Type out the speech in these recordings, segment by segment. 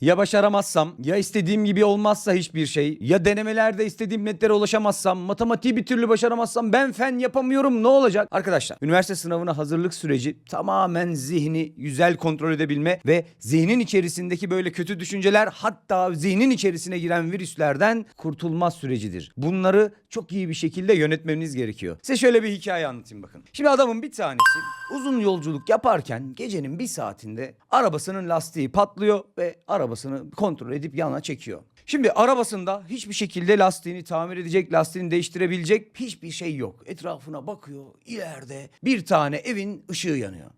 Ya başaramazsam, ya istediğim gibi olmazsa hiçbir şey, ya denemelerde istediğim netlere ulaşamazsam, matematiği bir türlü başaramazsam ben fen yapamıyorum ne olacak? Arkadaşlar, üniversite sınavına hazırlık süreci tamamen zihni güzel kontrol edebilme ve zihnin içerisindeki böyle kötü düşünceler hatta zihnin içerisine giren virüslerden kurtulma sürecidir. Bunları çok iyi bir şekilde yönetmeniz gerekiyor. Size şöyle bir hikaye anlatayım bakın. Şimdi adamın bir tanesi uzun yolculuk yaparken gecenin bir saatinde arabasının lastiği patlıyor ve arabasını kontrol edip yana çekiyor. Şimdi arabasında hiçbir şekilde lastiğini tamir edecek, lastiğini değiştirebilecek hiçbir şey yok. Etrafına bakıyor, ileride bir tane evin ışığı yanıyor.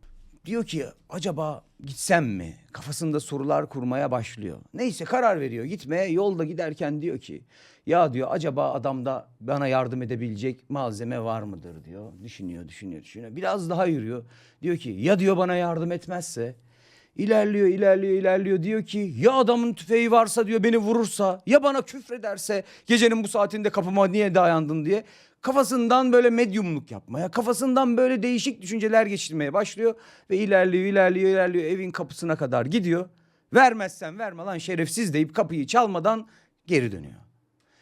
Diyor ki acaba gitsem mi? Kafasında sorular kurmaya başlıyor. Neyse karar veriyor gitmeye. Yolda giderken diyor ki ya diyor acaba adamda bana yardım edebilecek malzeme var mıdır diyor. Düşünüyor, düşünüyor, düşünüyor. Biraz daha yürüyor. Diyor ki ya diyor bana yardım etmezse? İlerliyor, ilerliyor, ilerliyor. Diyor ki ya adamın tüfeği varsa diyor beni vurursa, ya bana küfrederse gecenin bu saatinde kapıma niye dayandın diye kafasından böyle medyumluk yapmaya, kafasından böyle değişik düşünceler geçirmeye başlıyor ve ilerliyor, ilerliyor, ilerliyor evin kapısına kadar gidiyor. Vermezsen verme lan şerefsiz deyip kapıyı çalmadan geri dönüyor.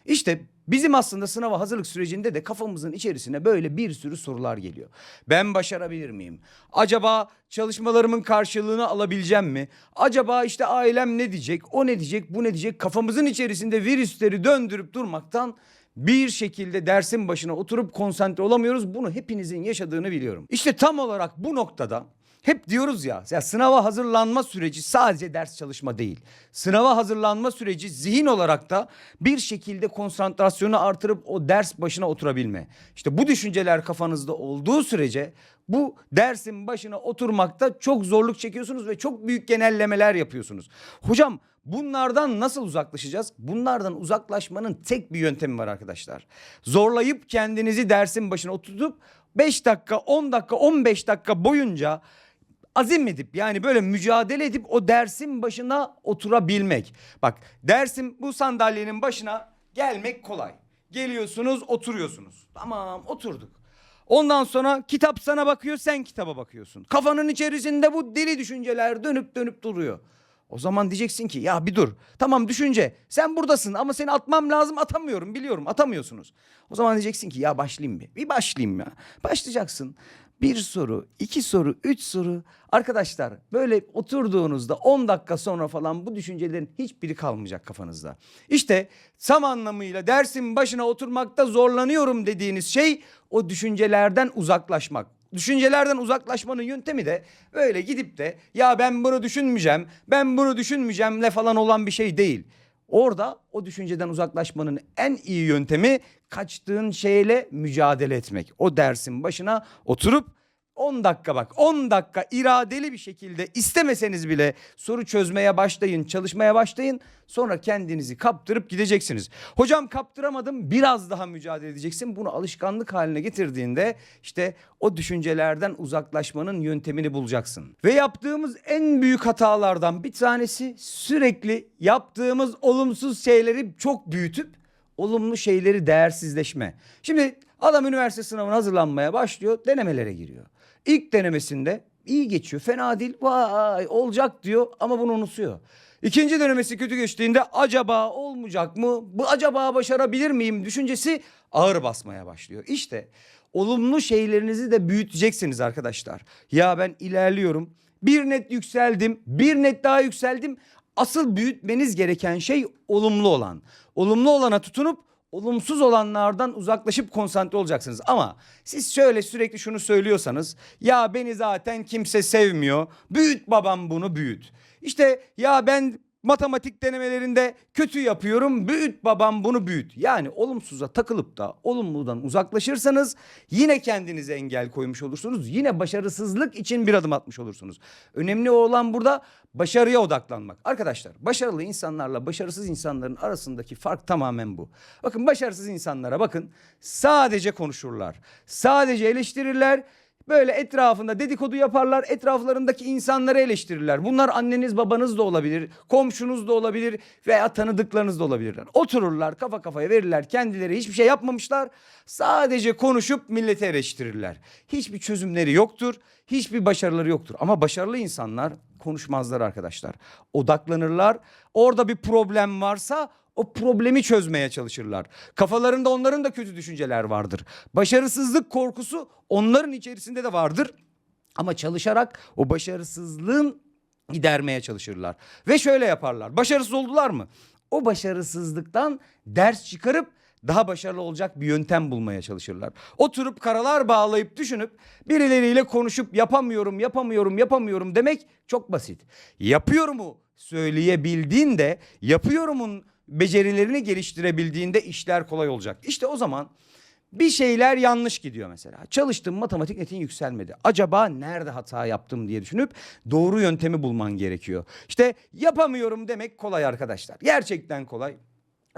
İşte bizim aslında sınava hazırlık sürecinde de kafamızın içerisine böyle bir sürü sorular geliyor. Ben başarabilir miyim? Acaba çalışmalarımın karşılığını alabileceğim mi? Acaba işte ailem ne diyecek? O ne diyecek? Bu ne diyecek? Kafamızın içerisinde virüsleri döndürüp durmaktan bir şekilde dersin başına oturup konsantre olamıyoruz. Bunu hepinizin yaşadığını biliyorum. İşte tam olarak bu noktada hep diyoruz ya, ya sınava hazırlanma süreci sadece ders çalışma değil. Sınava hazırlanma süreci zihin olarak da bir şekilde konsantrasyonu artırıp o ders başına oturabilme. İşte bu düşünceler kafanızda olduğu sürece bu dersin başına oturmakta çok zorluk çekiyorsunuz ve çok büyük genellemeler yapıyorsunuz. Hocam bunlardan nasıl uzaklaşacağız? Bunlardan uzaklaşmanın tek bir yöntemi var arkadaşlar. Zorlayıp kendinizi dersin başına oturtup 5 dakika, 10 dakika, 15 dakika boyunca azim edip yani böyle mücadele edip o dersin başına oturabilmek. Bak dersin bu sandalyenin başına gelmek kolay. Geliyorsunuz oturuyorsunuz. Tamam oturduk. Ondan sonra kitap sana bakıyor sen kitaba bakıyorsun. Kafanın içerisinde bu deli düşünceler dönüp dönüp duruyor. O zaman diyeceksin ki ya bir dur. Tamam düşünce sen buradasın ama seni atmam lazım atamıyorum biliyorum atamıyorsunuz. O zaman diyeceksin ki ya başlayayım bir. Bir başlayayım ya. Başlayacaksın. Bir soru, iki soru, üç soru. Arkadaşlar böyle oturduğunuzda 10 dakika sonra falan bu düşüncelerin hiçbiri kalmayacak kafanızda. İşte tam anlamıyla dersin başına oturmakta zorlanıyorum dediğiniz şey o düşüncelerden uzaklaşmak. Düşüncelerden uzaklaşmanın yöntemi de böyle gidip de ya ben bunu düşünmeyeceğim, ben bunu düşünmeyeceğimle falan olan bir şey değil. Orada o düşünceden uzaklaşmanın en iyi yöntemi kaçtığın şeyle mücadele etmek. O dersin başına oturup 10 dakika bak 10 dakika iradeli bir şekilde istemeseniz bile soru çözmeye başlayın, çalışmaya başlayın. Sonra kendinizi kaptırıp gideceksiniz. Hocam kaptıramadım biraz daha mücadele edeceksin. Bunu alışkanlık haline getirdiğinde işte o düşüncelerden uzaklaşmanın yöntemini bulacaksın. Ve yaptığımız en büyük hatalardan bir tanesi sürekli yaptığımız olumsuz şeyleri çok büyütüp olumlu şeyleri değersizleşme. Şimdi adam üniversite sınavına hazırlanmaya başlıyor, denemelere giriyor. İlk denemesinde iyi geçiyor, fena değil, vay olacak diyor ama bunu unutuyor. İkinci denemesi kötü geçtiğinde acaba olmayacak mı? Bu acaba başarabilir miyim düşüncesi ağır basmaya başlıyor. İşte olumlu şeylerinizi de büyüteceksiniz arkadaşlar. Ya ben ilerliyorum. Bir net yükseldim, bir net daha yükseldim. Asıl büyütmeniz gereken şey olumlu olan. Olumlu olana tutunup olumsuz olanlardan uzaklaşıp konsantre olacaksınız. Ama siz şöyle sürekli şunu söylüyorsanız ya beni zaten kimse sevmiyor. Büyüt babam bunu büyüt. İşte ya ben matematik denemelerinde kötü yapıyorum. Büyüt babam bunu büyüt. Yani olumsuza takılıp da olumludan uzaklaşırsanız yine kendinize engel koymuş olursunuz. Yine başarısızlık için bir adım atmış olursunuz. Önemli olan burada başarıya odaklanmak. Arkadaşlar başarılı insanlarla başarısız insanların arasındaki fark tamamen bu. Bakın başarısız insanlara bakın sadece konuşurlar. Sadece eleştirirler. Böyle etrafında dedikodu yaparlar, etraflarındaki insanları eleştirirler. Bunlar anneniz babanız da olabilir, komşunuz da olabilir veya tanıdıklarınız da olabilirler. Otururlar, kafa kafaya verirler, kendileri hiçbir şey yapmamışlar. Sadece konuşup milleti eleştirirler. Hiçbir çözümleri yoktur, hiçbir başarıları yoktur. Ama başarılı insanlar konuşmazlar arkadaşlar. Odaklanırlar. Orada bir problem varsa o problemi çözmeye çalışırlar. Kafalarında onların da kötü düşünceler vardır. Başarısızlık korkusu onların içerisinde de vardır. Ama çalışarak o başarısızlığın gidermeye çalışırlar. Ve şöyle yaparlar. Başarısız oldular mı? O başarısızlıktan ders çıkarıp daha başarılı olacak bir yöntem bulmaya çalışırlar. Oturup karalar bağlayıp düşünüp birileriyle konuşup yapamıyorum, yapamıyorum, yapamıyorum demek çok basit. Yapıyorumu söyleyebildiğinde, yapıyorumun becerilerini geliştirebildiğinde işler kolay olacak. İşte o zaman bir şeyler yanlış gidiyor mesela. Çalıştım matematik netin yükselmedi. Acaba nerede hata yaptım diye düşünüp doğru yöntemi bulman gerekiyor. İşte yapamıyorum demek kolay arkadaşlar. Gerçekten kolay.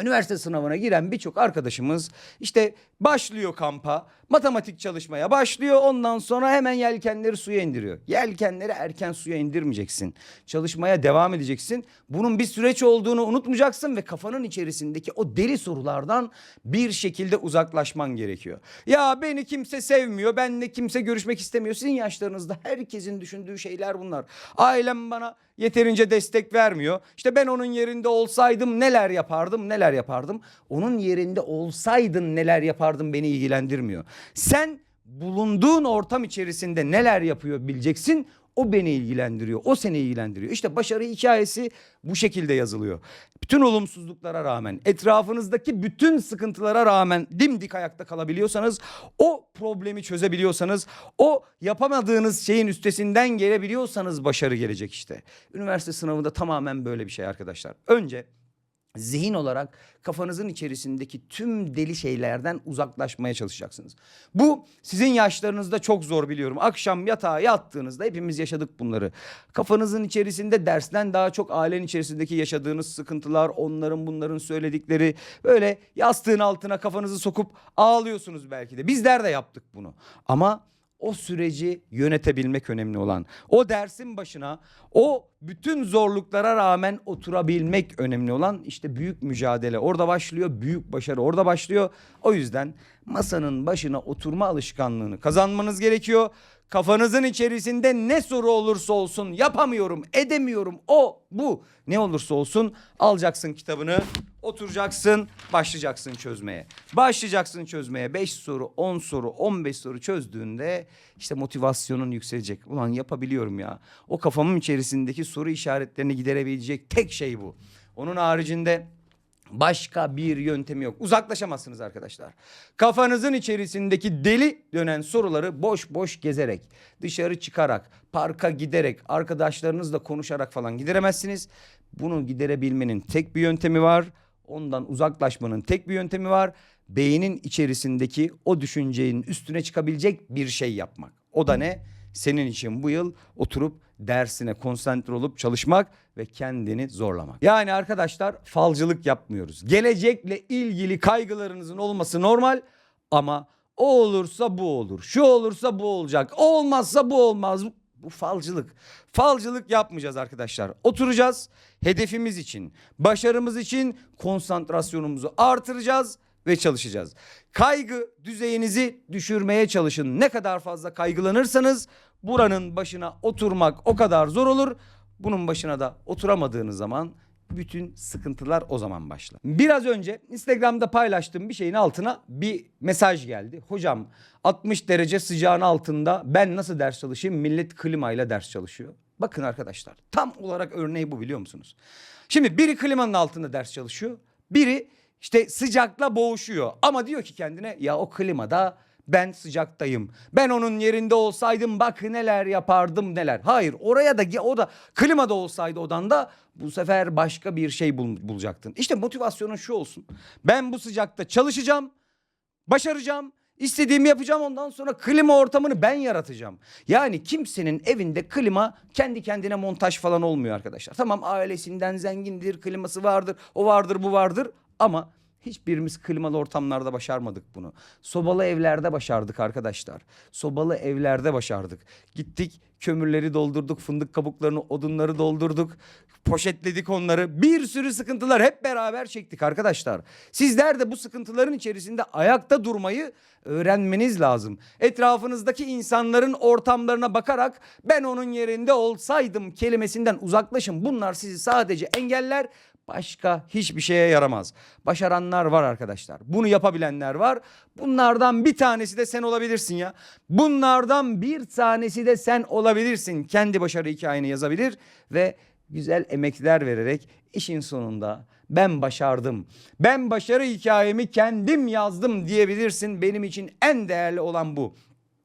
Üniversite sınavına giren birçok arkadaşımız işte başlıyor kampa, matematik çalışmaya başlıyor. Ondan sonra hemen yelkenleri suya indiriyor. Yelkenleri erken suya indirmeyeceksin. Çalışmaya devam edeceksin. Bunun bir süreç olduğunu unutmayacaksın ve kafanın içerisindeki o deli sorulardan bir şekilde uzaklaşman gerekiyor. Ya beni kimse sevmiyor, benle kimse görüşmek istemiyor. Sizin yaşlarınızda herkesin düşündüğü şeyler bunlar. Ailem bana yeterince destek vermiyor. İşte ben onun yerinde olsaydım neler yapardım, neler yapardım. Onun yerinde olsaydın neler yapardım beni ilgilendirmiyor. Sen bulunduğun ortam içerisinde neler yapıyor bileceksin. O beni ilgilendiriyor. O seni ilgilendiriyor. İşte başarı hikayesi bu şekilde yazılıyor. Bütün olumsuzluklara rağmen, etrafınızdaki bütün sıkıntılara rağmen dimdik ayakta kalabiliyorsanız, o problemi çözebiliyorsanız, o yapamadığınız şeyin üstesinden gelebiliyorsanız başarı gelecek işte. Üniversite sınavında tamamen böyle bir şey arkadaşlar. Önce zihin olarak kafanızın içerisindeki tüm deli şeylerden uzaklaşmaya çalışacaksınız. Bu sizin yaşlarınızda çok zor biliyorum. Akşam yatağa yattığınızda hepimiz yaşadık bunları. Kafanızın içerisinde dersten daha çok ailen içerisindeki yaşadığınız sıkıntılar, onların bunların söyledikleri böyle yastığın altına kafanızı sokup ağlıyorsunuz belki de. Bizler de yaptık bunu. Ama o süreci yönetebilmek önemli olan. O dersin başına o bütün zorluklara rağmen oturabilmek önemli olan işte büyük mücadele orada başlıyor. Büyük başarı orada başlıyor. O yüzden masanın başına oturma alışkanlığını kazanmanız gerekiyor. Kafanızın içerisinde ne soru olursa olsun yapamıyorum, edemiyorum, o, bu ne olursa olsun alacaksın kitabını, oturacaksın, başlayacaksın çözmeye. Başlayacaksın çözmeye 5 soru, 10 soru, 15 soru çözdüğünde işte motivasyonun yükselecek. Ulan yapabiliyorum ya. O kafamın içerisindeki soru işaretlerini giderebilecek tek şey bu. Onun haricinde Başka bir yöntemi yok. Uzaklaşamazsınız arkadaşlar. Kafanızın içerisindeki deli dönen soruları boş boş gezerek, dışarı çıkarak, parka giderek, arkadaşlarınızla konuşarak falan gideremezsiniz. Bunu giderebilmenin tek bir yöntemi var. Ondan uzaklaşmanın tek bir yöntemi var. Beynin içerisindeki o düşüncenin üstüne çıkabilecek bir şey yapmak. O da ne? Senin için bu yıl oturup dersine konsantre olup çalışmak ve kendini zorlamak. Yani arkadaşlar falcılık yapmıyoruz. Gelecekle ilgili kaygılarınızın olması normal ama o olursa bu olur. Şu olursa bu olacak. Olmazsa bu olmaz. Bu falcılık. Falcılık yapmayacağız arkadaşlar. Oturacağız. Hedefimiz için, başarımız için konsantrasyonumuzu artıracağız ve çalışacağız. Kaygı düzeyinizi düşürmeye çalışın. Ne kadar fazla kaygılanırsanız buranın başına oturmak o kadar zor olur. Bunun başına da oturamadığınız zaman bütün sıkıntılar o zaman başlar. Biraz önce Instagram'da paylaştığım bir şeyin altına bir mesaj geldi. Hocam 60 derece sıcağın altında ben nasıl ders çalışayım? Millet klimayla ders çalışıyor. Bakın arkadaşlar tam olarak örneği bu biliyor musunuz? Şimdi biri klimanın altında ders çalışıyor. Biri işte sıcakla boğuşuyor. Ama diyor ki kendine ya o klimada ben sıcaktayım. Ben onun yerinde olsaydım bak neler yapardım neler. Hayır oraya da o da klimada olsaydı odanda bu sefer başka bir şey bul, bulacaktın. İşte motivasyonun şu olsun. Ben bu sıcakta çalışacağım, başaracağım. İstediğimi yapacağım ondan sonra klima ortamını ben yaratacağım. Yani kimsenin evinde klima kendi kendine montaj falan olmuyor arkadaşlar. Tamam ailesinden zengindir, kliması vardır, o vardır, bu vardır ama Hiçbirimiz klimalı ortamlarda başarmadık bunu. Sobalı evlerde başardık arkadaşlar. Sobalı evlerde başardık. Gittik kömürleri doldurduk, fındık kabuklarını, odunları doldurduk. Poşetledik onları. Bir sürü sıkıntılar hep beraber çektik arkadaşlar. Sizler de bu sıkıntıların içerisinde ayakta durmayı öğrenmeniz lazım. Etrafınızdaki insanların ortamlarına bakarak ben onun yerinde olsaydım kelimesinden uzaklaşın. Bunlar sizi sadece engeller, başka hiçbir şeye yaramaz. Başaranlar var arkadaşlar. Bunu yapabilenler var. Bunlardan bir tanesi de sen olabilirsin ya. Bunlardan bir tanesi de sen olabilirsin. Kendi başarı hikayeni yazabilir ve güzel emekler vererek işin sonunda ben başardım. Ben başarı hikayemi kendim yazdım diyebilirsin. Benim için en değerli olan bu.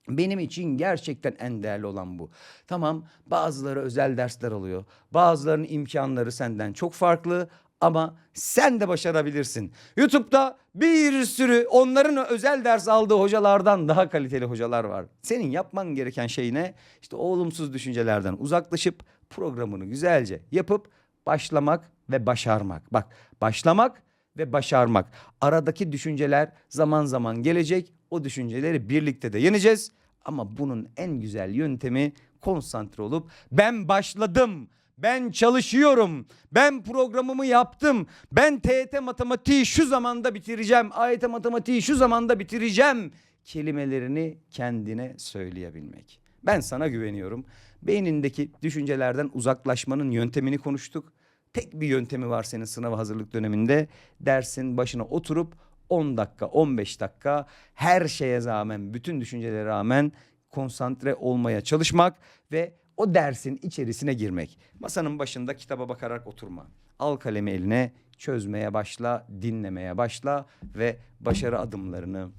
Benim için gerçekten en değerli olan bu. Tamam bazıları özel dersler alıyor. Bazılarının imkanları senden çok farklı ama sen de başarabilirsin. YouTube'da bir sürü onların özel ders aldığı hocalardan daha kaliteli hocalar var. Senin yapman gereken şey ne? İşte o olumsuz düşüncelerden uzaklaşıp programını güzelce yapıp başlamak ve başarmak. Bak başlamak ve başarmak. Aradaki düşünceler zaman zaman gelecek. O düşünceleri birlikte de yeneceğiz. Ama bunun en güzel yöntemi konsantre olup ben başladım. Ben çalışıyorum. Ben programımı yaptım. Ben TET matematiği şu zamanda bitireceğim. AYT matematiği şu zamanda bitireceğim. Kelimelerini kendine söyleyebilmek. Ben sana güveniyorum. Beynindeki düşüncelerden uzaklaşmanın yöntemini konuştuk. Tek bir yöntemi var senin sınava hazırlık döneminde. Dersin başına oturup 10 dakika, 15 dakika her şeye rağmen, bütün düşüncelere rağmen konsantre olmaya çalışmak ve o dersin içerisine girmek. Masanın başında kitaba bakarak oturma. Al kalemi eline, çözmeye başla, dinlemeye başla ve başarı adımlarını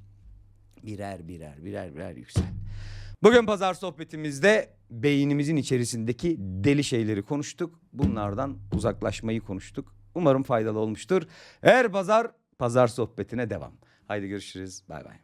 birer birer birer birer yüksel. Bugün pazar sohbetimizde beynimizin içerisindeki deli şeyleri konuştuk. Bunlardan uzaklaşmayı konuştuk. Umarım faydalı olmuştur. Her pazar pazar sohbetine devam. Haydi görüşürüz. Bay bay.